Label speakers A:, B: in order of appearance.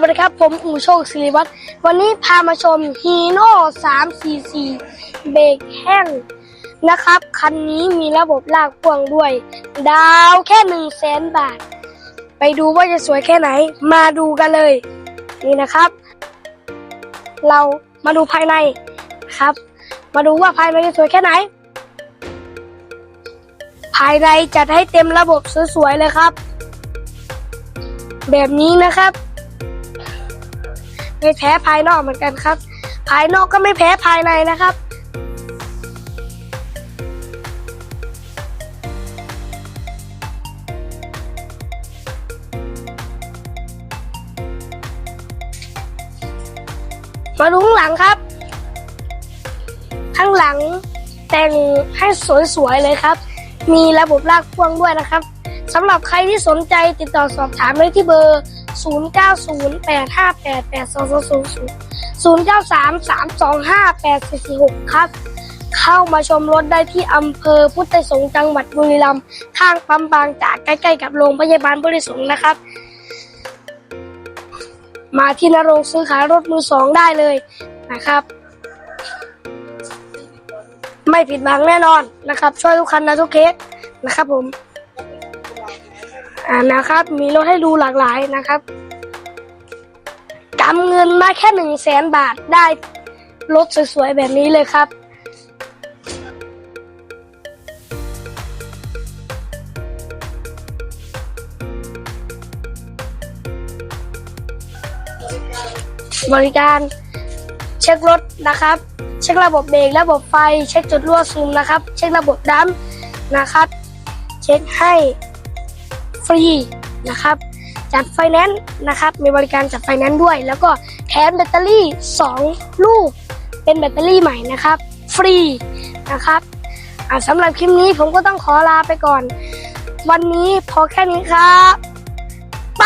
A: สวัสดีครับ ผมอูโชคศิริวัตรวันนี้พามาชมฮีโน่344 เบรกแห้งนะครับ คันนี้มีระบบลากพ่วงด้วย ดาวแค่1 0 0 0 0แสนบาท ไปดูว่าจะสวยแค่ไหน มาดูกันเลย นี่นะครับ เรามาดูภายในครับ มาดูว่าภายในจะสวยแค่ไหน ภายในจัดให้เต็มระบบสวยๆเลยครับ แบบนี้นะครับ ไม่แพ้ภายนอกเหมือนกันครับ ภายนอกก็ไม่แพ้ภายในนะครับมาดูข้างหลังครับ ข้างหลังแต่งให้สวยๆเลยครับ มีระบบลากพ่วงด้วยนะครับสำหรับใครที่สนใจติดต่อสอบถามได้ที่เบอร์ 0908582200 0933258446ครับ เข้ามาชมรถได้ที่อำเภอพุทธสงฆ์จังหวัดบุรีรัมย์ข้างปั๊มบางจากใกล้ๆกับโรงพยาบาลพุทธไทยสงฆ์นะครับ มาที่นรงซื้อขายรถมือสองได้เลยนะครับ ไม่ผิดหวังแน่นอนนะครับ ช่วยทุกคันนะทุกเคสนะครับผม อ่านะครับ มีรถให้ดูหลากหลายนะครับกำเงินมาแค่หนึ่งแสนบาทได้รถสวยๆแบบนี้เลยครับบริการเช็ครถนะครับ เช็คระบบเบรกระบบไฟ เช็คจุดรั่วซึมนะครับ เช็คระบบดัมนะครับ เช็คให้ ฟรีนะครับ จัดไฟแนนซ์นะครับ มีบริการจัดไฟแนนซ์ด้วย แล้วก็แถมแบตเตอรี่ 2 ลูก เป็นแบตเตอรี่ใหม่นะครับ ฟรีนะครับสำหรับคลิปนี้ผมก็ต้องขอลาไปก่อน วันนี้พอแค่นี้ครับ ไป